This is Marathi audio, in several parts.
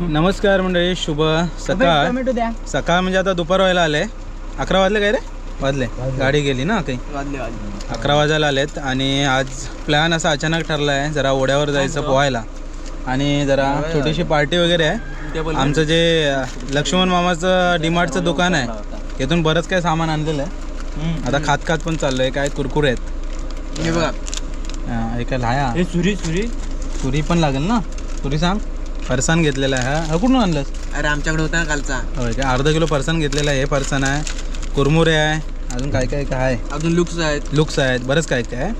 नमस्कार मंडळी शुभ सकाळ. सकाळ म्हणजे आता दुपार व्हायला आले. अकरा वाजले काय रे? वाजले. गाडी गेली ना काही? अकरा वाजायला आलेत आणि आज प्लॅन असा अचानक ठरला आहे जरा ओढ्यावर जायचं पोहायला. आणि जरा छोटीशी पार्टी वगैरे आहे. आमचं जे लक्ष्मण मामाचं डीमार्टचं दुकान आहे. तिथून बरंच काय सामान आणलेलं आहे. आता खात खात पण चाललंय काय कुरकुरे आहेत. बघा. काय लाया. सुरी सुरी. तुरी पण लागेल ना? तुरी सांग. फरसाण घेतलेला आहे हा. हा कुठून आणलंस? अरे आमच्याकडे होता ना कालचा. होय काय अर्धा किलो फरसाण घेतलेलं आहे. हे फरसाण आहे. कुरमुरे आहे. अजून काय काय काय आहे? अजून लुक्स आहेत. लुक्स आहेत. बरंच काय काय आहे.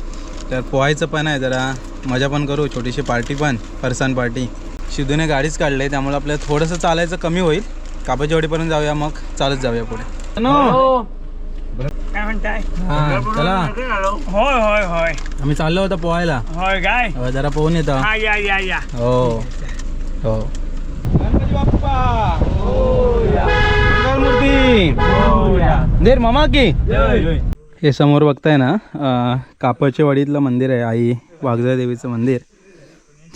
तर पोहायचं पण आहे जरा. मजा पण करू. छोटीशी पार्टी पण. फरसाण पार्टी. शिदूने गाडीच काढली. आहे त्यामुळे आपल्याला थोडंसं चालायचं कमी होईल. कापाची वाडीपर्यंत जाऊया मग. चालत जाऊया पुढे. काय म्हणताय? हा चला. होय होय होय. आम्ही चाललो होतो पोहायला. होय काय? हो, जरा पोहून येतो. हा या या या. हो. हो. देर मामा की? हे समोर बघताय ना कापडच्या वाडीतलं मंदिर आहे आई वाघजा देवीचं मंदिर.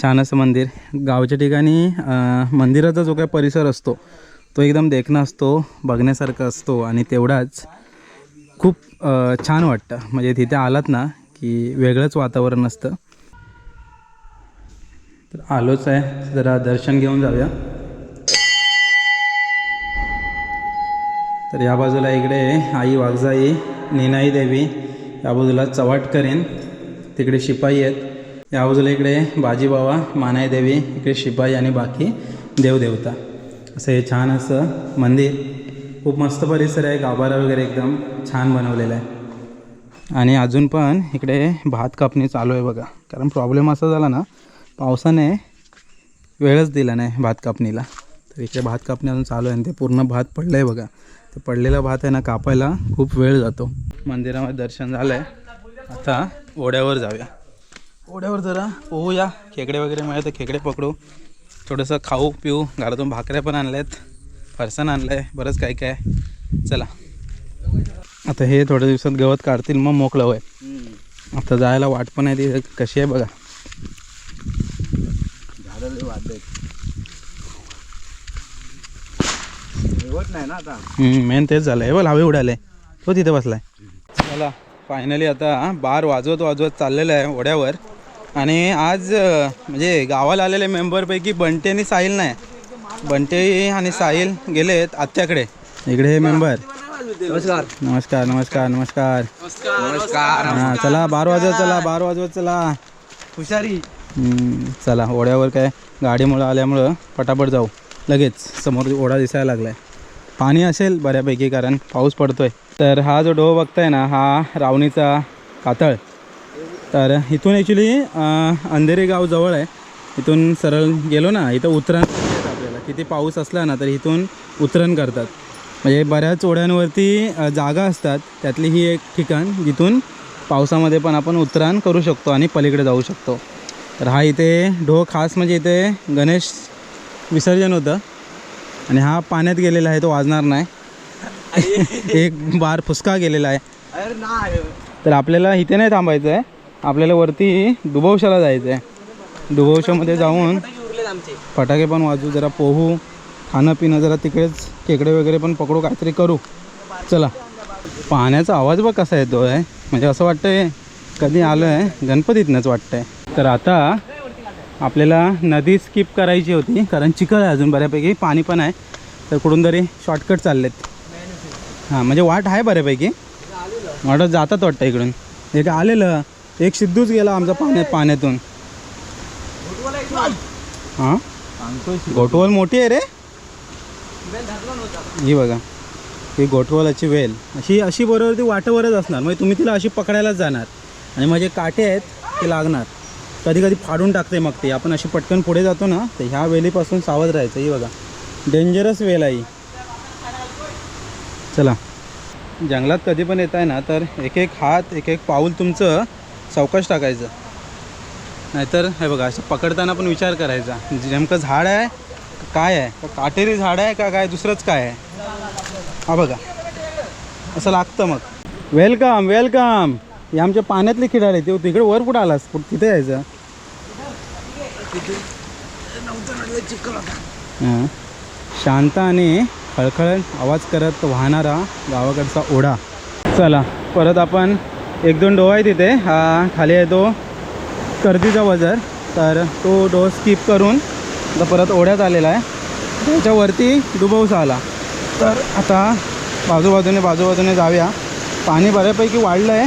छान असं मंदिर. गावच्या ठिकाणी मंदिराचा जो काय परिसर असतो तो एकदम देखणं असतो बघण्यासारखा असतो आणि तेवढाच खूप छान वाटतं. म्हणजे तिथे आलात ना की वेगळंच वातावरण असतं. तर आलोच आहे. जरा दर्शन घेऊन जाऊया. तर या बाजूला इकडे आई वाघजाई निनाई देवी या बाजूला चवाट करेन. तिकडे शिपाई आहेत. या बाजूला इकडे बाजीबावा मानाई देवी इकडे शिपाई आणि बाकी देवदेवता. असं हे छान असं मंदिर. खूप मस्त परिसर आहे. गाभारा वगैरे एकदम छान बनवलेला आहे. आणि अजून पण इकडे भात कापणी चालू आहे बघा. कारण प्रॉब्लेम असा झाला ना पावसाने वेळच दिला नाही भात कापणीला. तर इकडे भात कापणी अजून चालू आहे आणि ते पूर्ण भात पडलं आहे बघा. ते पडलेला भात आहे ना कापायला खूप वेळ जातो. मंदिरामध्ये दर्शन झालं आहे आता ओढ्यावर जाऊया. ओढ्यावर जरा पोहूया. खेकडे वगैरे मिळतं खेकडे पकडू. थोडंसं खाऊ पिऊ. घरातून भाकऱ्या पण आणल्यात. फरसाण आणलं आहे बरंच काय काय. चला. आता हे थोड्या दिवसात गवत काढतील मग मोकळं होय आता जायला वाट पण आहे ती. कशी आहे बघा. नाही ना आता. मेन तेच झालं आहे बघ हवे उडाले. तो तिथे बसलाय. चला फायनली आता बार वाजवत वाजवत चाललेलं आहे ओढ्यावर. आणि आज म्हणजे गावाला आलेले मेंबरपैकी बंटे आणि साहिल नाही. बंटे आणि साहिल गेलेत आत्याकडे. इकडे हे मेंबर नमस्कार. नमस्कार नमस्कार नमस्कार. नमस्कार. चला बार वाजवत चला बार वाजवत चला. हुशारी. चला ओढ्यावर काय? गाडीमुळं आल्यामुळं पटापट जाऊ. लगेच समोर ओढा दिसायला लागला आहे पाणी असेल बऱ्यापैकी कारण पाऊस पडतो आहे तर हा जो डोह बघताय ना हा रावणीचा कातळ. तर इथून ॲक्च्युली अंधेरी गाव जवळ आहे. इथून सरळ गेलो ना इथं उतरण आपल्याला. किती पाऊस असला ना तर इथून उतरण करतात. म्हणजे बऱ्याच ओढ्यांवरती जागा असतात. त्यातली ही एक ठिकाण जिथून पावसामध्ये पण आपण उतरण करू शकतो आणि पलीकडे जाऊ शकतो. तर हा इथे ढो खास म्हणजे इथे गणेश विसर्जन होतं. आणि हा पाण्यात गेलेला आहे तो वाजणार नाही. एक बार फुसका गेलेला आहे. तर आपल्याला इथे नाही थांबायचं आहे आपल्याला वरती दुभवशाला जायचं आहे दुभवशामध्ये जाऊन फटाके पण वाजू जरा पोहू खाणं पिणं जरा तिकडेच खेकडे वगैरे पण पकडू काहीतरी करू. चला. पाण्याचा आवाज बघ कसा येतो आहे म्हणजे असं वाटतंय कधी आलं आहे गणपतीतनंच वाटतंय. तर आता आपल्याला नदी स्किप करायची होती कारण चिखल आहे अजून बऱ्यापैकी पाणी पण आहे. तर कुठून तरी शॉर्टकट चाललेत. हां म्हणजे वाट आहे बऱ्यापैकी. वाटत जातात वाटतं इकडून. एक आलेलं एक सिद्धूच गेला आमचा पाण्यात पाण्यातून. हां? घोटवल मोठी आहे रे. ही बघा. ही घोटवलाची वेल. अशी अशी बरोबर ती वाटेवरच असणार. म्हणजे तुम्ही तिला अशी पकडायलाच जाणार. आणि माझे काटे आहेत ते लागणार. कधी कधी फाडून टाकते मग ते. आपण अशी पटकन पुढे जातो ना तर ह्या वेलीपासून सावध राहायचं. ही बघा. डेंजरस वेल आहे चला. जंगलात कधी पण येत आहे ना तर एक एक हात एक एक पाऊल तुमचं चौकश टाकायचं. नाहीतर हे बघा असं पकडताना पण विचार करायचा. नेमकं झाड आहे काय आहे? का काटेरी झाड आहे का काय? दुसरंच काय आहे? हा बघा. असं लागतं मग. वेलकम वेलकम हे आमच्या पाण्यातले खिडाळे ते तिकडे वर कुठं आलास? कुठं तिथे यायचं? हां. शांत आणि खळखळत आवाज करत वाहणारा गावाकडचा ओढा. चला परत आपण एक दोन डो आहे तिथे हा खाली आहे तो कर्दीचा वजर. तर तो डो स्किप करून आता परत ओढ्यात आलेला आहे. त्याच्यावरती डुबवसा आला. तर आता बाजूबाजूने बाजूबाजूने जाऊया. पाणी बऱ्यापैकी वाढलं आहे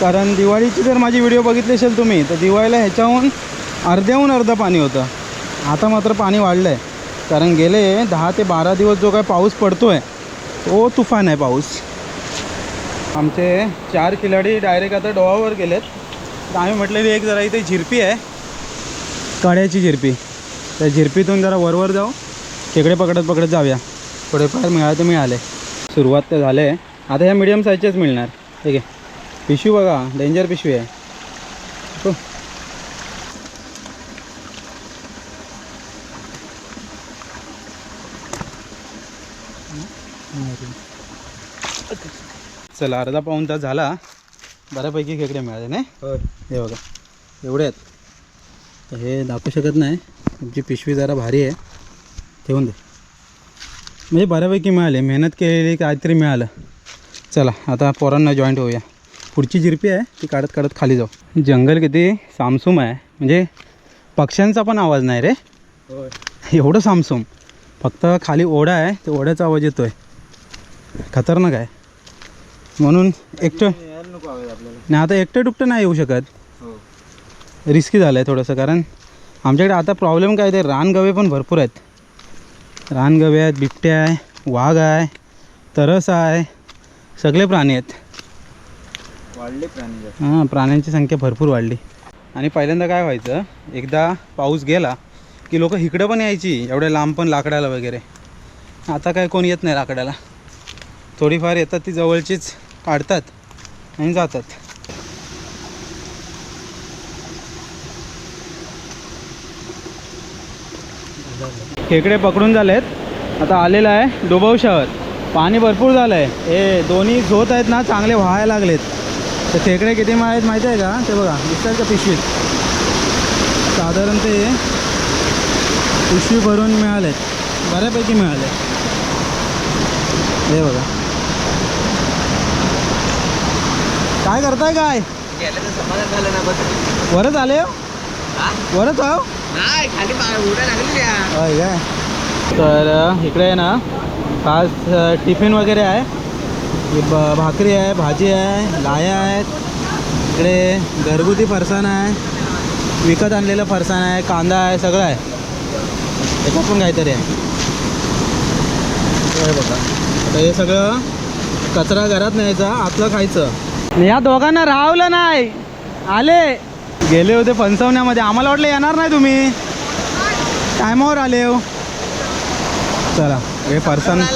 कारण दिवाळीची जर माझी व्हिडिओ बघितली असेल तुम्ही तर दिवाळीला ह्याच्याहून अर्ध्याहून अर्धं पाणी होतं. आता मात्र पाणी वाढलं आहे कारण गेले दहा ते बारा दिवस जो काय पाऊस पडतो आहे तो तुफान आहे पाऊस. आमचे चार खिलाडी डायरेक्ट आता डोहावर गेलेत. तर आम्ही म्हटलेली एक जरा इथे झिरपी आहे. कड्याची झिरपी. त्या झिरपीतून जरा वरवर जाऊ. खेकडे पकडत पकडत जाऊया. थोडेफार मिळाले तर मिळाले. सुरुवात तर झाले आहे आता ह्या मिडियम साईजचेच मिळणार. ठीक आहे. पिशवी बघा डेंजर पिशवी आहे. हो. चला अर्धा पाऊण तास झाला. बऱ्यापैकी खेकडे मिळाले नाही? हे बघा एवढे आहेत. हे दाखवू शकत नाही. तुमची पिशवी जरा भारी आहे. ठेवून दे. म्हणजे बऱ्यापैकी मिळाले. मेहनत केलेली काहीतरी मिळालं. चला आता पोरांना जॉईंट होऊया. पुढची जिरपी आहे ती काढत काढत खाली जाऊ. जंगल किती सामसूम आहे. म्हणजे पक्ष्यांचा पण आवाज नाही रे. एवढं सामसूम. फक्त खाली ओढा आहे ते ओढ्याचा आवाज येतो आहे खतरनाक आहे. म्हणून एकटं नाही आता एकटं दुकटं नाही येऊ शकत. रिस्की झालं आहे थोडंसं कारण आमच्याकडे आता प्रॉब्लेम काय ते रानगवे पण भरपूर आहेत. रानगवे आहेत बिबट्या आहे वाघ आहे तरस आहे सगळे प्राणी आहेत. वाढले प्राणी हां प्राण्यांची संख्या भरपूर वाढली. आणि पहिल्यांदा काय व्हायचं एकदा पाऊस गेला की लोक इकडं पण यायची एवढ्या लांब पण लाकडाला वगैरे. आता काय कोण येत नाही लाकडाला. थोडीफार येतात ती जवळचीच काढतात आणि जातात. खेकडे पकडून झालेत. आता आलेलं आहे डोबवशावर पाणी भरपूर झालं आहे हे दोन्ही झोत आहेत ना चांगले व्हायला लागलेत. तर खेकडे किती माळ आहेत माहिती आहे का? ते बघा दिसतात का पिशवीत? साधारण ते पिशवी भरून मिळाले बऱ्यापैकी मिळाले हे बघा. काय करताय काय? वरच आले हो? वरच आहो? होय काय? तर इकडे आहे ना आज टिफिन वगैरे आहे. ही ब भाकरी आहे भाजी आहे लाया आहेत इकडे घरगुती फरसाण आहे विकत आणलेलं फरसाण आहे कांदा आहे सगळं आहे त्याच्यात पण काहीतरी आहे. बघा. आता हे सगळं कचरा घरात न्यायचा आतलं खायचं. या दोघांना राहवलं नाही. आले. गेले होते फणसवण्यामध्ये. आम्हाला वाटलं येणार नाही तुम्ही. टायमावर आले हो. चला. हे नव्हता.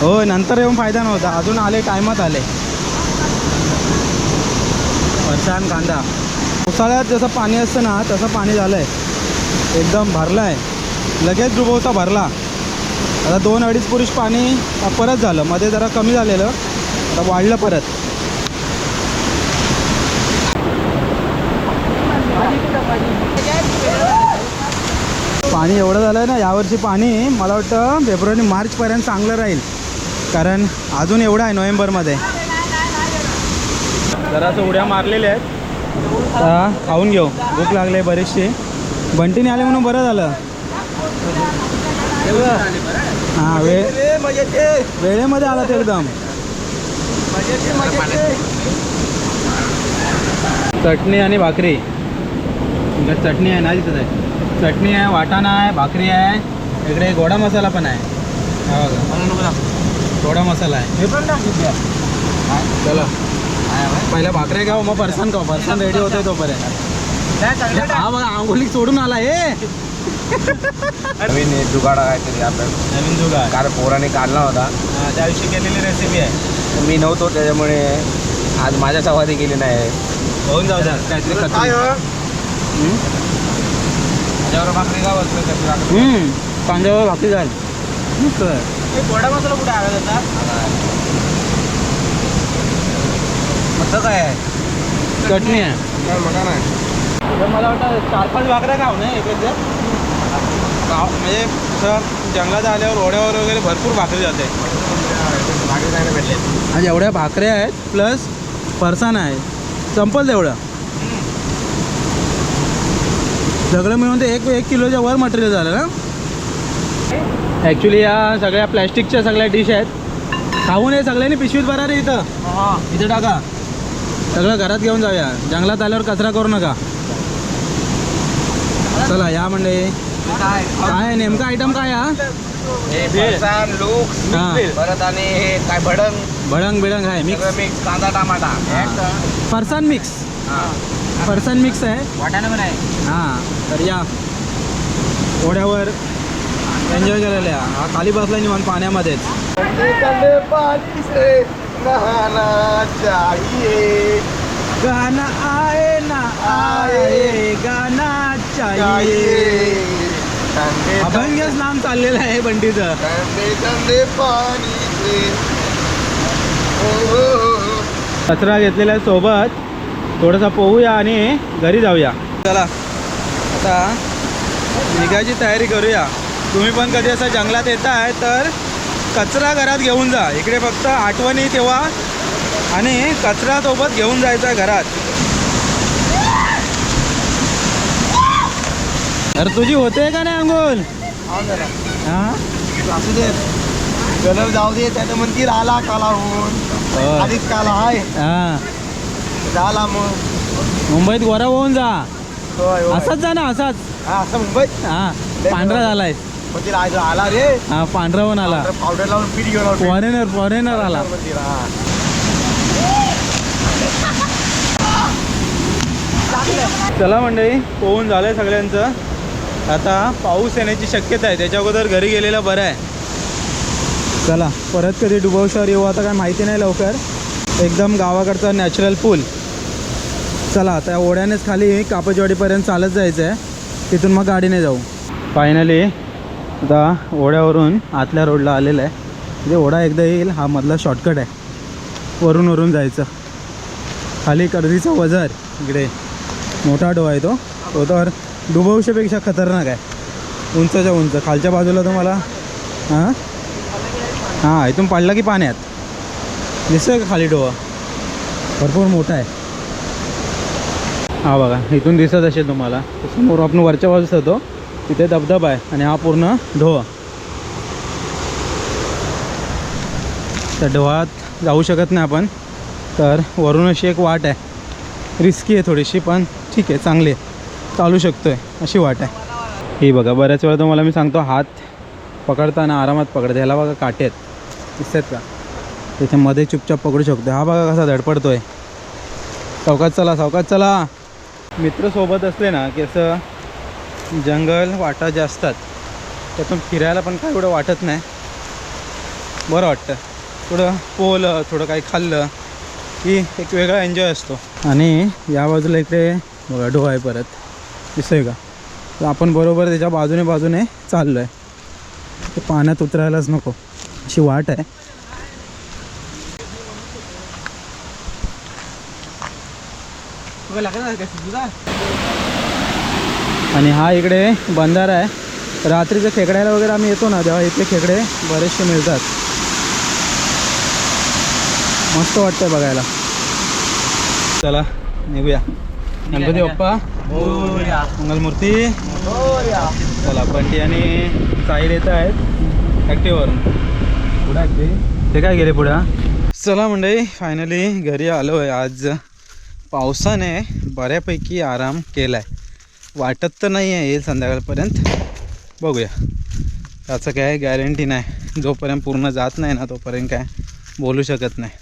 हो नंतर येऊन फायदा नव्हता. अजून आले टायमात आले. फरसाण कांदा. उसाळ्यात जसं पाणी असतं ना तसं पाणी झालं आहे एकदम भरलं आहे लगेच डुबवता भरला. आता दोन अडीच पुरुष पाणी परत झालं. मध्ये जरा कमी झालेलं. आता वाढलं परत. पाणी एवढं झालं आहे ना यावर्षी पाणी मला वाटतं फेब्रुवारी मार्चपर्यंत चांगलं राहील. कारण अजून एवढं आहे नोव्हेंबरमध्ये. जरासं उड्या मारलेल्या आहेत. खाऊन घेऊ. भूक लागली आहे बरीचशी. बंटीने आले म्हणून बरं झालं. हां वेळ वेळेमध्ये आला ते एकदम. चटणी आणि भाकरी. चटणी आहे ना तिथं आहे चटणी आहे वाटाणा आहे भाकरी आहे इकडे गोडा मसाला पण आहे. हा बघा. गोडा मसाला आहे. हे पण चला. पहिल्या भाकऱ्या खाऊ मग फरसाण खाऊ. फरसाण रेडी होते तोपर्यंत. हा बघा आंघोळी सोडून आला हे. नवीन जुगाड काहीतरी आपण नवीन जुगार काल पोराने काढला होता. त्या दिवशी केलेली रेसिपी आहे. मी नव्हतो त्याच्यामुळे आज माझ्या सवारी गेली नाही. होऊन जाऊ द्या. काहीतरी त्याच्यावर भाकरी गाव असलं हम्म, कांद्यावर भाकरी जाईल मस्त आहे. गोडा मसाला कुठे आला मस्त काय आहे? चटणी आहे. काय मका नाही. तर मला वाटतं चार पाच भाकऱ्या खाऊ ना एक गाव म्हणजे असं जंगलात आल्यावर ओढ्यावर वगैरे भरपूर भाकरी जाते. भाकरी भेटले. आज एवढ्या भाकऱ्या आहेत प्लस फरसाण आहे. संपल तेवढं. सगळं मिळून ते एक एक किलोच्या वर मटेरियल झालं ना? ॲक्च्युली या सगळ्या प्लॅस्टिकच्या सगळ्या डिश आहेत. खाऊन हे सगळ्यांनी पिशवीत भरा रे इथं. इथं टाका. सगळं घरात घेऊन जाऊया. जंगलात आल्यावर कचरा करू नका. चला या म्हणजे काय नेमका आयटम काय हा. परत आणि हे काय भडंग? भडंग बिडंग आहे मिक्स मिक्स कांदा टमाटा. फरसाण मिक्स फरसाण मिक्स आहे. वाटाणा पण आहे. हां तर या. ओढ्यावर एन्जॉय करायला या हा खाली बसला निवांत पाण्यामध्येच. पानी से नहाना चाहिए गाना आए ना आए गाना चाहिए. अभंगच नाम चाललेलं आहे बंटीचं. ठंडे ठंडे पानी से ओ, ओ, ओ. कचरा घेतलेला आहे सोबत. थोडासा पोहूया आणि घरी जाऊया. चला आता निघायची तयारी करूया. तुम्ही पण कधी असं जंगलात येताय तर कचरा घरात घेऊन जा. इकडे फक्त आठवणी ठेवा आणि कचरा सोबत घेऊन जायचा घरात. तर तुझी होते का नाही अंघोल हां असू दे. गलर जाऊ दे. त्यानं म्हणतील आला काला होऊन आधीच काला आहे. हां. झाला मग मुंबईत गोरा होऊन जा. होय, होय. असाच जा ना असाच. हा, असं मुंबईत? हां पांढरा झालाय म्हणतील आज आला रे. हा पांढरा होऊन आला. पावडर लावून पीठ घेऊन आलो. फॉरेनर फॉरेनर आला. हा. चला मंडळी पोहून झालंय सगळ्यांचं. आता पाऊस येण्याची शक्यता आहे. त्याच्या अगोदर घरी गेलेलं बरं आहे. चला परत कधी डुबवशावर येऊ. आता काय माहिती नाही लवकर. एकदम गावाकडचा नॅचरल पूल. चला त्या ओढ्यानेच खाली कापजवाडीपर्यंत चालत जायचं आहे तिथून मग गाडीने जाऊ. फायनली आता ओढ्यावरून आतल्या रोडला आलेलं आहे. म्हणजे ओढा एकदा येईल हा मधला शॉर्टकट आहे. वरून वरून जायचं. खाली कर्दीचा वजर इकडे. मोठा डो आहे तो. तो तर डुबवशेपेक्षा खतरनाक आहे. उंचच्या उंच. खालच्या बाजूला तुम्हाला हां? हां इथून पडला की पाण्यात. दिसतोय का खाली डोवा भरपूर मोठा आहे. हा बघा इथून दिसत असेल तुम्हाला. समोर आपण वरच्या बाजूस होतो तिथे धबधबा आहे आणि हा पूर्ण ढोवा. त्या ढोवात जाऊ शकत नाही आपण. तर वरून अशी एक वाट आहे. रिस्की आहे थोडीशी पण ठीक आहे चांगली आहे. चालू शकतो आहे अशी वाट आहे. ही बघा बऱ्याच वेळा तुम्हाला मी सांगतो हात पकडताना आरामात पकडते. ह्याला बघा काटे आहेत. दिसत का? तिथे मध्ये चुपचाप पकडू शकतो. हा बघा कसा धडपडतोय. आहे चला चौकात चला. मित्र सोबत असले ना की असं जंगल वाटा जे असतात त्यातून फिरायला पण काय एवढं वाटत नाही. बरं वाटतं. थोडं पोहलं थोडं काही खाल्लं की एक वेगळा एन्जॉय असतो. आणि या बाजूला इकडे बघा डो आहे परत. दिसतोय का? तर आपण बरोबर त्याच्या बाजूने बाजूने चाललो आहे ते पाण्यात उतरायलाच नको. अशी वाट आहे. आणि हा इकडे बंधारा आहे. रात्रीचं खेकड्याला वगैरे आम्ही येतो ना तेव्हा इथले खेकडे बरेचसे मिळतात. मस्त वाटतंय बघायला. चला निघूया. गणपती बाप्पा. मंगलमूर्ती. चला बंटी आणि साईल येत आहेत. ॲक्टिववरून पुढे ते काय गेले पुढं? चला मंडळी फायनली घरी आलो आहे आज. पावसाने बऱ्यापैकी आराम केला आहे वाटत तर नाही आहे येईल संध्याकाळपर्यंत. बघूया. त्याचं काय गॅरंटी नाही. जोपर्यंत पूर्ण जात नाही ना तोपर्यंत काय बोलू शकत नाही.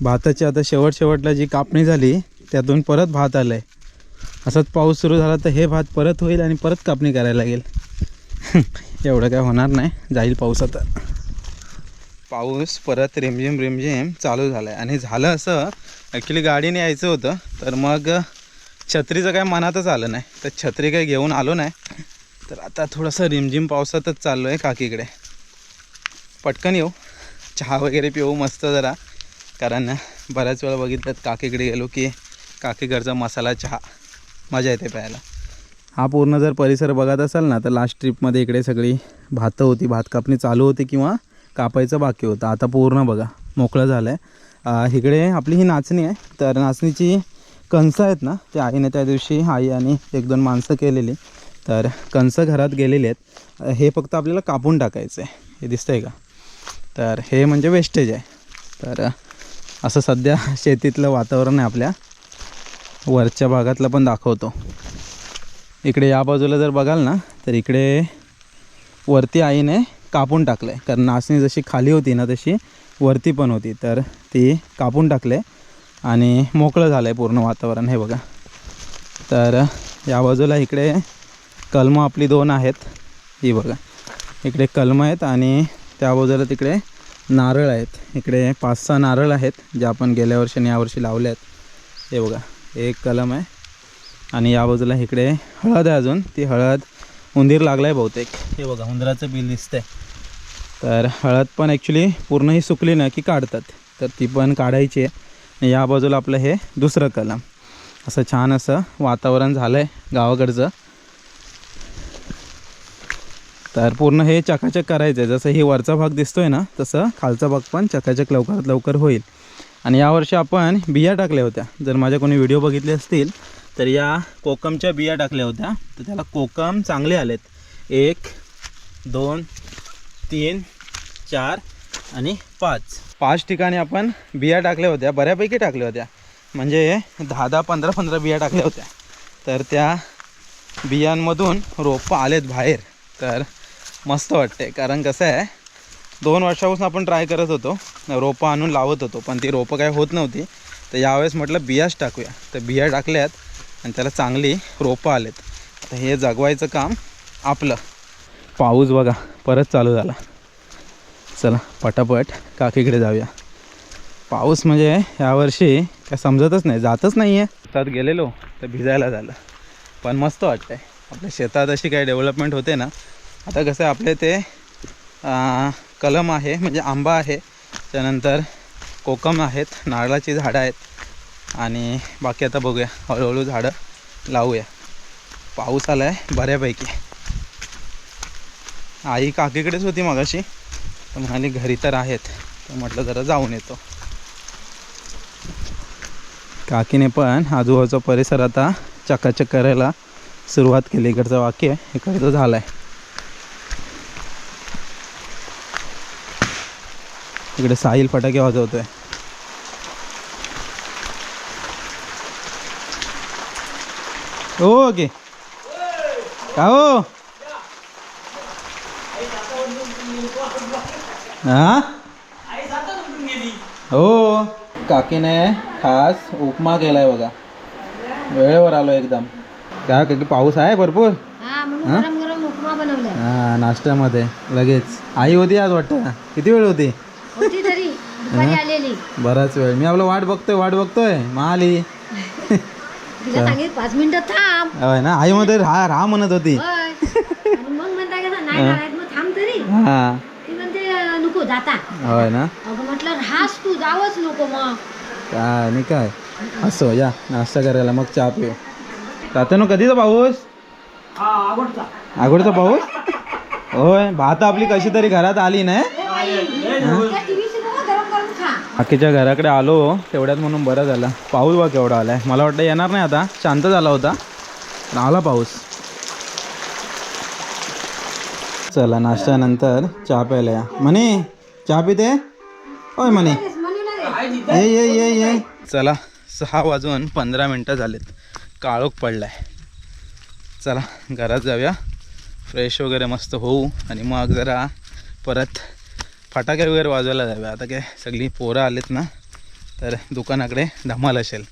भाताची आता शेवट शेवटला जी कापणी झाली त्यातून परत भात आलं आहे असंच पाऊस सुरू झाला तर हे भात परत होईल आणि परत कापणी करायला लागेल. एवढं काय होणार नाही. जाईल पाऊस आता पाऊस परत रिमझिम रिमझिम चालू झाला आहे आणि झालं असं ॲक्च्युली गाडीने यायचं होतं. तर मग छत्रीचं काय मनातच आलं नाही. तर छत्री काही घेऊन आलो नाही. तर आता थोडंसं रिमझिम पावसातच चाललो आहे काकीकडे. पटकन येऊ. चहा वगैरे पिऊ मस्त जरा. कारण बऱ्याच वेळा बघितलं काकीकडे गेलो की काकीकडचा मसाला चहा. मजा येते प्यायला. हा पूर्ण जर परिसर बघत असाल ना तर लास्ट ट्रिपमध्ये इकडे सगळी भातं होती. भात कापणी चालू होती किंवा कापायचं बाकी होतं. आता पूर्ण बघा मोकळं झालं आहे इकडे आपली ही नाचणी आहे. तर नाचणीची कणसं आहेत ना ते आईने त्या दिवशी आई आणि एक दोन माणसं केलेली. तर कणसं घरात गेलेली आहेत. हे फक्त आपल्याला कापून टाकायचं आहे. हे दिसतंय का? तर हे म्हणजे वेस्टेज आहे. तर असं सध्या शेतीतलं वातावरण आहे आपल्या. वरच्या भागातलं पण दाखवतो. इकडे या बाजूला जर बघाल ना तर इकडे वरती आईने कापून टाकलं आहे कारण नाचणी जशी खाली होती ना तशी वरती पण होती. तर ती कापून टाकले आणि मोकळं झालं आहे पूर्ण वातावरण हे बघा. तर या बाजूला इकडे कलमं आपली दोन आहेत. ही बघा. इकडे कलमं आहेत आणि त्या बाजूला तिकडे नारळ आहेत. इकडे पाच सहा नारळ आहेत जे आपण गेल्या वर्षी आणि यावर्षी लावले आहेत. हे बघा. हे एक कलम आहे. आणि या बाजूला इकडे हळद आहे अजून. ती हळद उंदीर लागला आहे बहुतेक. हे बघा उंदराचं बिल दिसतंय. तर हळद पण ॲक्च्युली पूर्ण ही सुकली ना की काढतात. तर ती पण काढायची आहे. आणि या बाजूला आपलं हे दुसरं कलम. असं छान असं वातावरण झालं आहे गावाकडचं. तर पूर्ण हे चकाचक करायचं आहे जसं ही वरचा भाग दिसतोय ना तसं खालचा भाग पण चकाचक लवकरात लवकर होईल. आणि यावर्षी आपण बिया टाकल्या होत्या. जर माझ्या कोणी व्हिडिओ बघितले असतील तर या कोकमच्या बिया टाकल्या होत्या. तर त्याला कोकम चांगले आलेत. एक दोन तीन चार आणि पाच. पाच ठिकाणी आपण बिया टाकल्या होत्या बऱ्यापैकी टाकल्या होत्या. म्हणजे दहा दहा पंधरा पंधरा बिया टाकल्या होत्या. तर त्या बियांमधून रोपं आलेत बाहेर. तर मस्त वाटते कारण कसं आहे दोन वर्षापासून आपण ट्राय करत होतो. रोपं आणून लावत होतो पण ती रोपं काय होत नव्हती. तर यावेळेस म्हटलं बियाच टाकूया. तर बिया टाकल्यात आणि त्याला चांगली रोपं आलेत. तर हे जगवायचं काम आपलं. पाऊस बघा परत चालू झाला. चला पटापट काकीकडे जाऊया. पाऊस म्हणजे यावर्षी काय समजतच नाही जातच नाही आहे शेतात गेलेलो तर भिजायला झालं. पण मस्त वाटतंय. आपल्या शेतात अशी काही डेव्हलपमेंट होते ना आता कसं आहे आपले ते आ, कलम आहे म्हणजे आंबा आहे त्यानंतर कोकम आहेत नारळाची झाडं आहेत आणि बाकी आता बघूया हळूहळू झाडं लावूया. पाऊस आला आहे बऱ्यापैकी. आई काकीकडेच होती मगाशी. तर घरी तर आहेत. तर म्हटलं जरा जाऊन येतो. काकीने पण आजूबाजूचा परिसर आता चकाचक करायला सुरुवात केली. इकडचं वाक्य इकडचं झालं आहे इकडे साहिल फटाके वाजवतोय. हो, ओके. का हो? हा? हो. काकीने खास उपमा केलाय बघा. वेळेवर आलो एकदम. काय काकी पाऊस आहे भरपूर? हा म्हणून गरम गरम उपमा बनवलाय. हा नाश्त्यामध्ये. लगेच. आई होती आज वाटतं? किती वेळ होती? होती तरी. दुपारी आलेली. बराच वेळ. मी आपलं वाट बघतोय वाट बघतोय. तिला सांगितलं पाच मिनिटं थांब. होय ना? आई मध्ये राहा राहा म्हणत होती. होय. आणि मग म्हणता कसं नाही राहायचं मग थांब तरी. हा. ती म्हणते "अं, नको जाता. होय ना? अगं म्हटलं राहास तू जावंच नको मग. काय आणि काय? असो या नाश्ता करायला मग चहा पिऊ. तात्यानो कधीचा पाऊस? हा आगोडचा पाऊस? होय भात आपली कशी तरी घरात आली नाही त्या टीव्हीची बघा गरम गरम खा. बाकीच्या घराकडे आलो तेवढ्यात म्हणून बरं झालं. पाऊस बघ केवढा आलाय. मला वाटतं येणार नाही आता. शांत झाला होता. पण आला पाऊस. चला नाश्त्यानंतर चहा प्यायला या. म्हणे चहा पिते? होय म्हणे ये ये ये ये. चला सहा वाजून पंधरा मिनटं झालेत. काळोख पडलाय. चला घरात जाऊया. फ्रेश वगैरे मस्त होऊ आणि मग जरा परत फटाके वगैरे वाजवायला जाऊया. आता काय सगळी पोरं आलेत ना तर दुकानाकडे धमाल असेल.